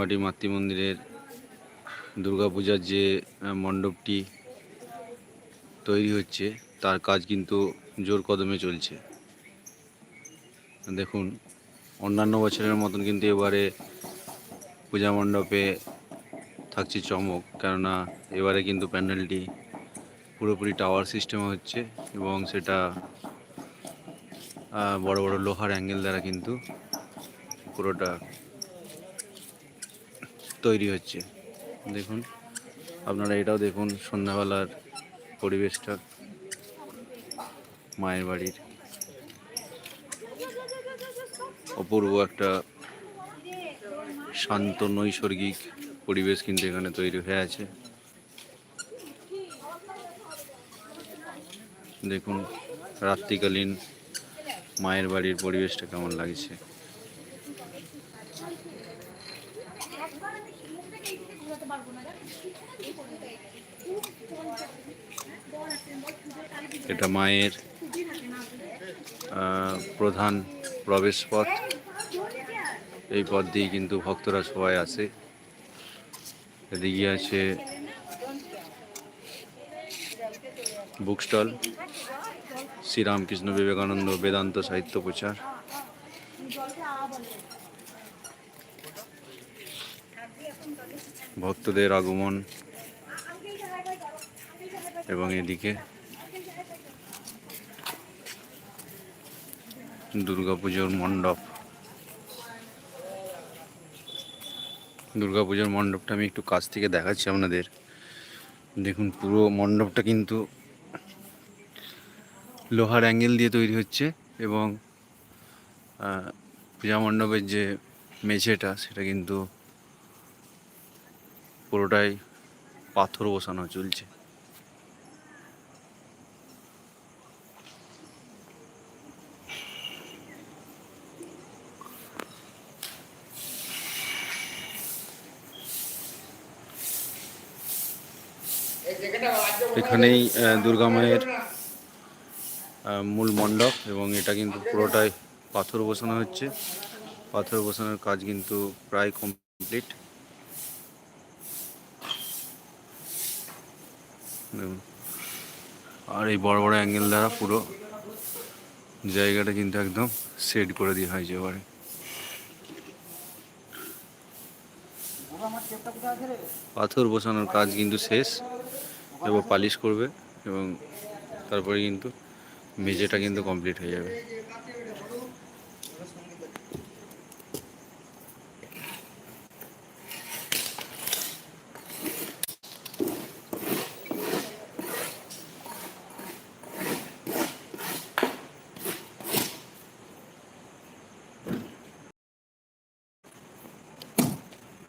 আমবাটি মাতৃমন্দিরের দুর্গাপূজার যে মণ্ডপটি তৈরি হচ্ছে, তার কাজ কিন্তু জোর কদমে চলছে। দেখুন, অন্যান্য বছরের মতন কিন্তু এবারে পূজা মণ্ডপে থাকছে চমক, কেননা এবারে কিন্তু প্যান্ডেলটি পুরোপুরি টাওয়ার সিস্টেম হচ্ছে এবং সেটা বড় বড় লোহার অ্যাঙ্গেল দ্বারা কিন্তু পুরোটা তৈরি হচ্ছে। দেখুন, আপনারা এটাও দেখুন সন্ধ্যাবেলার পরিবেশটা, মায়ের বাড়ির। অপূর্ব একটা শান্ত, নৈসর্গিক পরিবেশ কিন্তু এখানে তৈরি হয়ে আছে। দেখুন, রাত্রিকালীন মায়ের বাড়ির পরিবেশটা কেমন লাগছে। এটা মায়ের প্রধান প্রবেশ পথ। এই পথ দিয়ে কিন্তু ভক্তরা সবাই আসে। এদিকে আছে বুক স্টল শ্রীরামকৃষ্ণ বিবেকানন্দ বেদান্ত সাহিত্য প্রচার। ভক্তদের আগমন এবং এদিকে দুর্গাপুজোর মণ্ডপ। দুর্গাপুজোর মণ্ডপটা আমি একটু কাছ থেকে দেখাচ্ছি আপনাদের। দেখুন, পুরো মণ্ডপটা কিন্তু লোহার অ্যাঙ্গেল দিয়ে তৈরি হচ্ছে এবং পূজা মণ্ডপের যে মেঝেটা, সেটা কিন্তু পুরোটাই পাথর বসানো চলছে। এখানেই দুর্গা মায়ের মূল মণ্ডপ এবং এটা কিন্তু পুরোটাই পাথর বসানো হচ্ছে। পাথর বসানোর কাজ কিন্তু প্রায় কমপ্লিট দেখুন। আর এই বড় বড় অ্যাঙ্গেল দ্বারা পুরো জায়গাটা কিন্তু একদম সেট করে দেওয়া হয়েছে এবারে। পাথর বসানোর কাজ কিন্তু শেষ এবার পালিশ করবে এবং তারপরে কিন্তু মেঝেটা কিন্তু কমপ্লিট হয়ে যাবে।